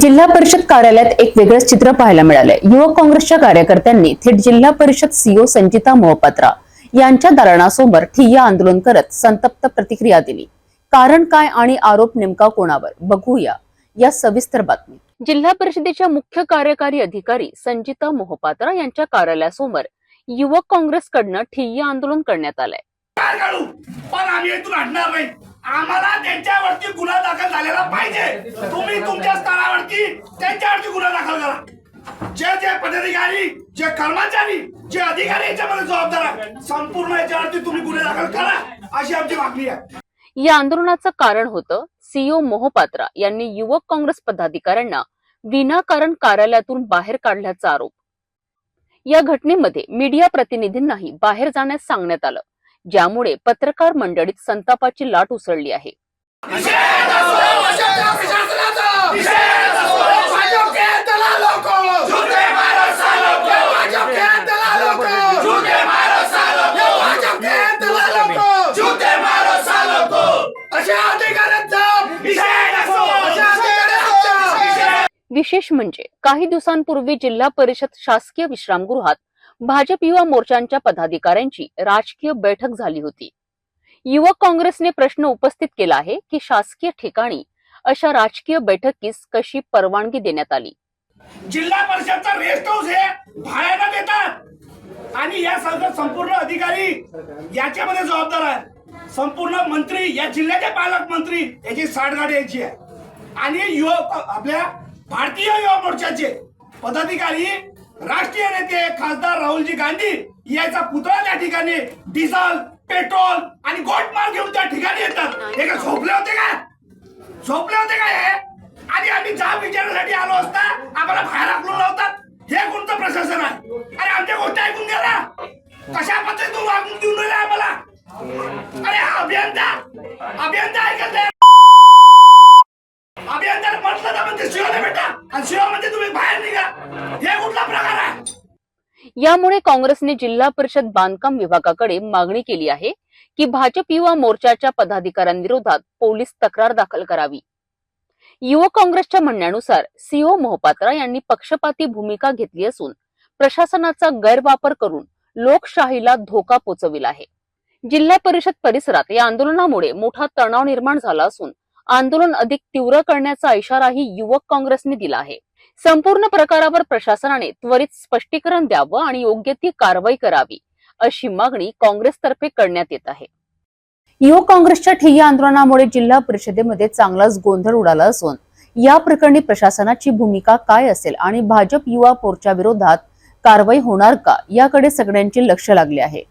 जिल्हा परिषद कार्यालयात एक वेगळंच चित्र पाहायला मिळालंय. युवक काँग्रेसच्या कार्यकर्त्यांनी थेट जिल्हा परिषद सीओ संचिता मोहपात्रा यांच्या दालनासमोर ठिय्या आंदोलन करत संतप्त प्रतिक्रिया दिली. कारण काय आणि आरोप नेमका कोणावर? बघूया या सविस्तर बातमी जिल्हा परिषदेच्या मुख्य कार्यकारी अधिकारी संजिता मोहपात्रा यांच्या कार्यालयासमोर युवक काँग्रेसकडनं ठिय्या आंदोलन करण्यात आलंय. काय काढू पण आम्ही इथून हटणार नाही. आम्हाला त्यांच्यावरती गुन्हा दाखल झालेला पाहिजे. तुम्ही तुमच्या त्यांच्यावरती गुन्हा दाखल करा जे जे पदाधिकारी जे कर्मचारी जे अधिकारी याच्यामध्ये जबाबदार संपूर्ण याच्यावरती तुम्ही गुन्हे दाखल करा अशी आमची मागणी आहे. या आंदोलनाचं कारण होतं सीओ मोहपात्रा यांनी युवक काँग्रेस पदाधिकाऱ्यांना विनाकारण कार्यालयातून बाहेर काढल्याचा आरोप. या घटनेमध्ये मीडिया प्रतिनिधींनाही बाहेर जाण्यास सांगण्यात आलं ज्यामुळे पत्रकार मंडळीत संतापाची लाट उसळली आहे अशा अधिकाऱ्यांचा अशा अधिकाऱ्यांचा विशेष म्हणजे काही दिवसांपूर्वी जिल्हा परिषद शासकीय विश्रामगृहात भाजप युवा मोर्चांच्या पदाधिकाऱ्यांची राजकीय बैठक झाली होती. युवक काँग्रेसने प्रश्न उपस्थित केला आहे की शासकीय ठिकाणी अशा राजकीय बैठकीस कशी परवानगी देण्यात आली? जिल्हा परिषदचा रेस्ट हाऊस हे भाड्यानं देतात. आणि या सगळं संपूर्ण अधिकारी याच्यामध्ये जबाबदार आहे संपूर्ण मंत्री या जिल्ह्याचे पालकमंत्री याची साठगाठ यायची आहे. आणि युवक आपल्या भारतीय युवा मोर्चाचे पदाधिकारी राष्ट्रीय नेते खासदार राहुलजी गांधी याचा पुतळा त्या ठिकाणी डिझेल पेट्रोल आणि गोटमाल घेऊन त्या ठिकाणी येतात. हे का झोपले होते का झोपले होते काय हे? आणि आम्ही जाब विचारण्यासाठी आलो असता आम्हाला बाहेर आखलून लावतात. हे कोणतं प्रशासन आहे? अरे आमच्या गोष्टी ऐकून घ्या अभियंता ऐकत अभियंता म्हटलं तर म्हणते शिवाला भेटा आणि शिवा तुम्ही बाहेर निघा. हे कुठला प्रकार आहे? यामुळे काँग्रेसने जिल्हा परिषद बांधकाम विभागाकडे मागणी केली आहे की भाजप युवा मोर्चाच्या पदाधिकाऱ्यांविरोधात पोलीस तक्रार दाखल करावी. युवक काँग्रेसच्या म्हणण्यानुसार सीओ मोहपात्रा यांनी पक्षपाती भूमिका घेतली असून प्रशासनाचा गैरवापर करून लोकशाहीला धोका पोचविला आहे. जिल्हा परिषद परिसरात या आंदोलनामुळे मोठा तणाव निर्माण झाला असून आंदोलन अधिक तीव्र करण्याचा इशाराही युवक काँग्रेसने दिला आहे. संपूर्ण प्रकारावर प्रशासनाने त्वरित स्पष्टीकरण द्यावं आणि योग्य ती कारवाई करावी अशी मागणी काँग्रेसतर्फे करण्यात येत आहे. युवक काँग्रेसच्या ठिय्या आंदोलनामुळे जिल्हा परिषदेमध्ये चांगलाच गोंधळ उडाला असून या प्रकरणी प्रशासनाची भूमिका काय असेल आणि भाजप युवा मोर्चा विरोधात कारवाई होणार का याकडे सगळ्यांचे लक्ष लागले आहे.